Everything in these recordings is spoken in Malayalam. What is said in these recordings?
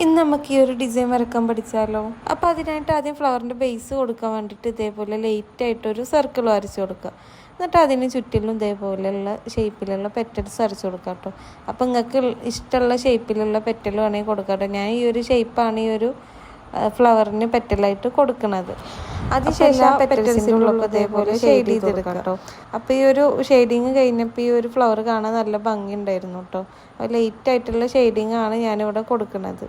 ഇന്ന് നമുക്ക് ഈ ഒരു ഡിസൈൻ വരക്കാൻ പഠിച്ചാലോ? അപ്പോൾ അതിനായിട്ട് ആദ്യം ഫ്ലവറിന്റെ ബേസ് കൊടുക്കാൻ വേണ്ടിയിട്ട് ഇതേപോലെ ലേറ്റ് ആയിട്ടൊരു സർക്കിൾ വരച്ച് കൊടുക്കുക. എന്നിട്ട് അതിന് ചുറ്റിലും ഇതേപോലെയുള്ള ഷേപ്പിലുള്ള പെറ്റൽസ് വരച്ച് കൊടുക്കുക കേട്ടോ. അപ്പോൾ നിങ്ങൾക്ക് ഇഷ്ടമുള്ള ഷേപ്പിലുള്ള പെറ്റൽ വേണമെങ്കിൽ കൊടുക്കാം കേട്ടോ. ഞാൻ ഈ ഒരു ഷേപ്പാണ് ഈ ഒരു ഫ്ലവറിന് പെറ്റലായിട്ട് കൊടുക്കണത്. അതിനുശേഷം പെറ്റൽസിന്റെ ഉള്ളൊക്കെ ഇതേപോലെ ഷെയ്ഡ് ചെയ്തെടുക്കാം. കേട്ടോ അപ്പോൾ ഈ ഒരു ഷെയ്ഡിങ് കഴിഞ്ഞപ്പോൾ ഈ ഒരു ഫ്ലവർ കാണാൻ നല്ല ഭംഗി ഉണ്ടായിരുന്നു കേട്ടോ ലൈറ്റ് ആയിട്ടുള്ള ഷെയ്ഡിങ് ആണ് ഞാനിവിടെ കൊടുക്കുന്നത്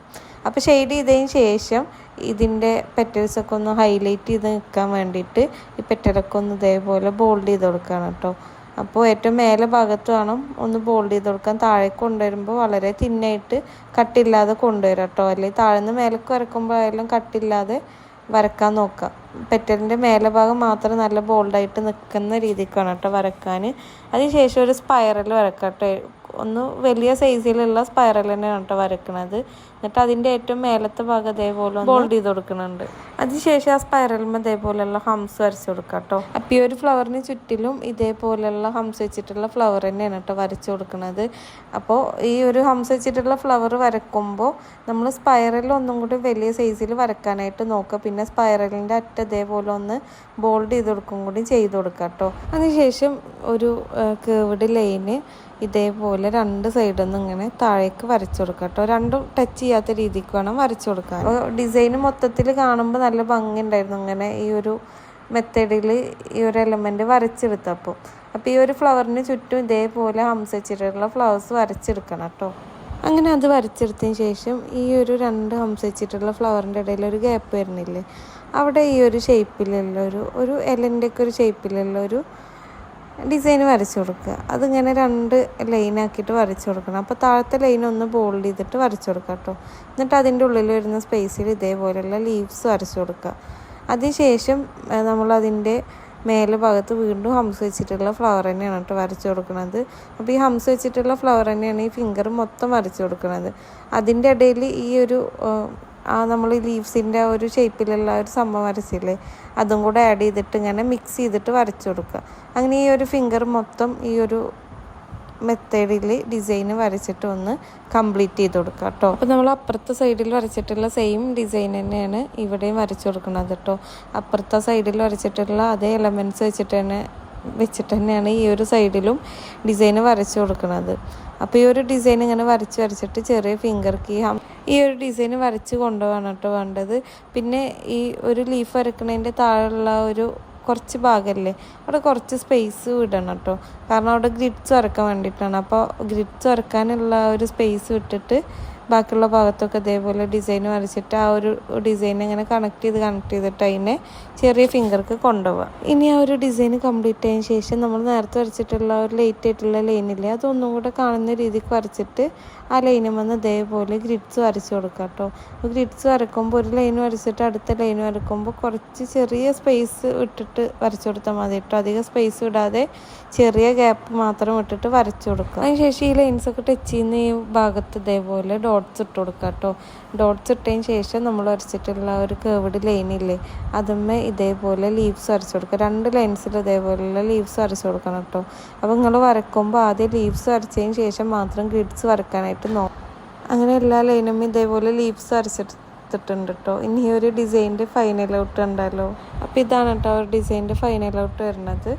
അപ്പോൾ ഷെയ്ഡ് ചെയ്തതിന് ശേഷം ഇതിന്റെ പെറ്റൽസൊക്കെ ഒന്ന് ഹൈലൈറ്റ് ചെയ്ത് നിൽക്കാൻ വേണ്ടിയിട്ട് ഈ പെറ്റലൊക്കെ ഒന്ന് ഇതേപോലെ ബോൾഡ് ചെയ്ത് കൊടുക്കുകയാണ് കേട്ടോ. അപ്പോൾ ഏറ്റവും മേലെ ഭാഗത്ത് വേണം ഒന്ന് ബോൾഡ് ചെയ്ത് കൊടുക്കാൻ. താഴേക്ക് കൊണ്ടുവരുമ്പോൾ വളരെ തിന്നായിട്ട് കട്ടില്ലാതെ കൊണ്ടുവരാം കേട്ടോ അല്ലെങ്കിൽ താഴ്ന്ന് മേലേക്ക് വരക്കുമ്പോൾ ആയാലും കട്ടില്ലാതെ വരക്കാൻ നോക്കുക പെറ്റലിന്റെ മേലെ ഭാഗം മാത്രം നല്ല ബോൾഡായിട്ട് നിൽക്കുന്ന രീതിക്കാണ് കേട്ടോ വരക്കാൻ അതിനുശേഷം ഒരു സ്പൈറൽ വരക്കാം കേട്ടോ ഒന്ന് വലിയ സൈസിലുള്ള സ്പൈറൽ തന്നെയാണ് കേട്ടോ വരക്കണത് എന്നിട്ട് അതിന്റെ ഏറ്റവും മേലത്തെ ഭാഗം ഇതേപോലെ ബോൾഡ് ചെയ്ത് കൊടുക്കുന്നുണ്ട്. അതിനുശേഷം ആ സ്പൈറലും ഇതേപോലെയുള്ള ഹംസ് വരച്ച് കൊടുക്കാം കേട്ടോ. അപ്പോൾ ഈ ഒരു ഫ്ലവറിന് ചുറ്റിലും ഇതേപോലെയുള്ള ഹംസ് വെച്ചിട്ടുള്ള ഫ്ലവർ തന്നെയാണ് കേട്ടോ വരച്ച് കൊടുക്കുന്നത് അപ്പോൾ ഈ ഒരു ഹംസ് വെച്ചിട്ടുള്ള ഫ്ലവർ വരക്കുമ്പോൾ നമ്മൾ സ്പൈറൽ ഒന്നും കൂടി വലിയ സൈസിൽ വരക്കാനായിട്ട് നോക്കുക. പിന്നെ സ്പൈറലിന്റെ അറ്റ ഇതേപോലെ ഒന്ന് ബോൾഡ് ചെയ്ത് കൊടുക്കും കൂടി ചെയ്ത് കൊടുക്കുക കേട്ടോ. അതിനുശേഷം ഒരു കേവിഡ് ലൈന് ഇതേപോലെ രണ്ട് സൈഡിൽ നിന്ന് ഇങ്ങനെ താഴേക്ക് വരച്ചു കൊടുക്കുക കേട്ടോ രണ്ടും ടച്ച് ചെയ്യാത്ത രീതിക്ക് വേണം വരച്ചു കൊടുക്കാൻ. ഡിസൈൻ മൊത്തത്തിൽ കാണുമ്പോൾ നല്ല ഭംഗി ഉണ്ടായിരുന്നു ഇങ്ങനെ ഈ ഒരു മെത്തേഡിൽ ഈ ഒരു എലമെന്റ് വരച്ചെടുത്തപ്പോൾ അപ്പോൾ ഈ ഒരു ഫ്ലവറിന് ചുറ്റും ഇതേപോലെ ഹംസച്ചിട്ടുള്ള ഫ്ലവേഴ്സ് വരച്ചെടുക്കണം കേട്ടോ അങ്ങനെ അത് വരച്ചെടുത്തതിന് ശേഷം ഈ ഒരു രണ്ട് ഹംസച്ചിട്ടുള്ള ഫ്ലവറിന്റെ ഇടയിൽ ഒരു ഗ്യാപ്പ് വരുന്നില്ലേ? അവിടെ ഈ ഒരു ഷേപ്പിലുള്ള ഒരു ഒരു എലന്റെ ഒക്കെ ഒരു ഷേപ്പിലുള്ള ഒരു ഡിസൈൻ വരച്ചു കൊടുക്കുക. അതിങ്ങനെ രണ്ട് ലൈനാക്കിയിട്ട് വരച്ചു കൊടുക്കണം. അപ്പോൾ താഴത്തെ ലൈൻ ഒന്ന് ബോൾഡ് ചെയ്തിട്ട് വരച്ചു കൊടുക്കുക കേട്ടോ. എന്നിട്ട് അതിന്റെ ഉള്ളിൽ വരുന്ന സ്പേസിൽ ഇതേപോലെയുള്ള ലീവ്സ് വരച്ചു കൊടുക്കുക. അതിനുശേഷം നമ്മൾ അതിന്റെ മേലെ ഭാഗത്ത് വീണ്ടും ഹംസ് വെച്ചിട്ടുള്ള ഫ്ലവർ തന്നെയാണ് കേട്ടോ വരച്ചു കൊടുക്കുന്നത്. അപ്പോൾ ഈ ഹംസ് വെച്ചിട്ടുള്ള ഫ്ലവർ തന്നെയാണ് ഈ ഫിംഗർ മൊത്തം വരച്ചു കൊടുക്കുന്നത്. അതിന്റെ ഇടയിൽ ഈ ഒരു ആ നമ്മൾ ലീവ്സിന്റെ ഒരു ഷേപ്പിലുള്ള ഒരു സംഭവം വരച്ചില്ലേ അതും കൂടെ ആഡ് ചെയ്തിട്ട് ഇങ്ങനെ മിക്സ് ചെയ്തിട്ട് വരച്ചു കൊടുക്കുക. അങ്ങനെ ഈ ഒരു ഫിംഗർ മൊത്തം ഈ ഒരു മെത്തേഡിൽ ഡിസൈൻ വരച്ചിട്ട് ഒന്ന് കംപ്ലീറ്റ് ചെയ്ത് കൊടുക്കുക കേട്ടോ. അപ്പോൾ നമ്മൾ അപ്പുറത്തെ സൈഡിൽ വരച്ചിട്ടുള്ള സെയിം ഡിസൈൻ തന്നെയാണ് ഇവിടെയും വരച്ചു കൊടുക്കുന്നത് കേട്ടോ. അപ്പുറത്തെ സൈഡിൽ വരച്ചിട്ടുള്ള അതേ എലമെന്റ്സ് വെച്ചിട്ട് തന്നെ വെച്ചിട്ട് തന്നെയാണ് ഈ ഒരു സൈഡിലും ഡിസൈൻ വരച്ചു കൊടുക്കുന്നത് അപ്പോൾ ഈ ഒരു ഡിസൈൻ ഇങ്ങനെ വരച്ച് വരച്ചിട്ട് ചെറിയ ഫിംഗർ കീ ഈ ഒരു ഡിസൈൻ വരച്ച് കൊണ്ടുപോകാണ് കേട്ടോ വേണ്ടത്. പിന്നെ ഈ ഒരു ലീഫ് വരക്കുന്നതിന്റെ താഴെയുള്ള ഒരു കുറച്ച് ഭാഗമല്ലേ അവിടെ കുറച്ച് സ്പേസ് വിടണം കേട്ടോ കാരണം അവിടെ ഗ്രിഡ്സ് വരക്കാൻ വേണ്ടിയിട്ടാണ്. അപ്പോൾ ഗ്രിഡ്സ് വരക്കാനുള്ള ഒരു സ്പേസ് വിട്ടിട്ട് ബാക്കിയുള്ള ഭാഗത്തൊക്കെ ഇതേപോലെ ഡിസൈൻ വരച്ചിട്ട് ആ ഒരു ഡിസൈൻ ഇങ്ങനെ കണക്ട് ചെയ്ത് കണക്ട് ചെയ്തിട്ട് അതിനെ ചെറിയ ഫിംഗർക്ക് കൊണ്ടുപോകാം ഇനി ആ ഒരു ഡിസൈൻ കംപ്ലീറ്റ് ആയതിനു ശേഷം നമ്മൾ നേരത്തെ വരച്ചിട്ടുള്ള ഒരു ലേറ്റ് ആയിട്ടുള്ള ലൈനില്ലേ അതൊന്നും കൂടെ കാണുന്ന രീതിക്ക് വരച്ചിട്ട് ആ ലൈനും വന്ന് ഇതേപോലെ ഗ്രിഡ്സ് വരച്ച് കൊടുക്കാം കേട്ടോ ഗ്രിഡ്സ് വരക്കുമ്പോൾ ഒരു ലൈൻ വരച്ചിട്ട് അടുത്ത ലൈൻ വരക്കുമ്പോൾ കുറച്ച് ചെറിയ സ്പേസ് ഇട്ടിട്ട് വരച്ചു കൊടുത്താൽ മതി കേട്ടോ അധികം സ്പേസ് വിടാതെ ചെറിയ ഗ്യാപ്പ് മാത്രം ഇട്ടിട്ട് വരച്ചു കൊടുക്കുക അതിനുശേഷം ഈ ലൈൻസൊക്കെ ടച്ച് ചെയ്യുന്ന ഈ ഭാഗത്ത് ഇതേപോലെ ഡോട്ട്സ് ഇട്ട് കൊടുക്കുക കേട്ടോ ഡോട്ട്സ് ഇട്ടതിന് ശേഷം നമ്മൾ വരച്ചിട്ടുള്ള ഒരു കേവിഡ് ലൈനില്ലേ അതുമ്മേ ഇതേപോലെ ലീവ്സ് വരച്ച് കൊടുക്കുക രണ്ട് ലൈൻസിൽ ഇതേപോലെയുള്ള ലീവ്സ് വരച്ച് കൊടുക്കണം കേട്ടോ അപ്പോൾ നിങ്ങൾ വരക്കുമ്പോൾ ആദ്യം ലീവ്സ് വരച്ചതിന് ശേഷം മാത്രം ഗ്രിഡ്സ് വരക്കാനായിട്ട് നോ അങ്ങനെ എല്ലാ ലൈനും ഇതേപോലെ ലീവ്സ് വരച്ചെടുത്തിട്ടുണ്ട് കേട്ടോ ഇനി ഒരു ഡിസൈന്റെ ഫൈനൽ ഔട്ട് ഉണ്ടല്ലോ അപ്പോൾ ഇതാണ് കേട്ടോ ഒരു ഡിസൈന്റെ ഫൈനൽ ഔട്ട് വരുന്നത്.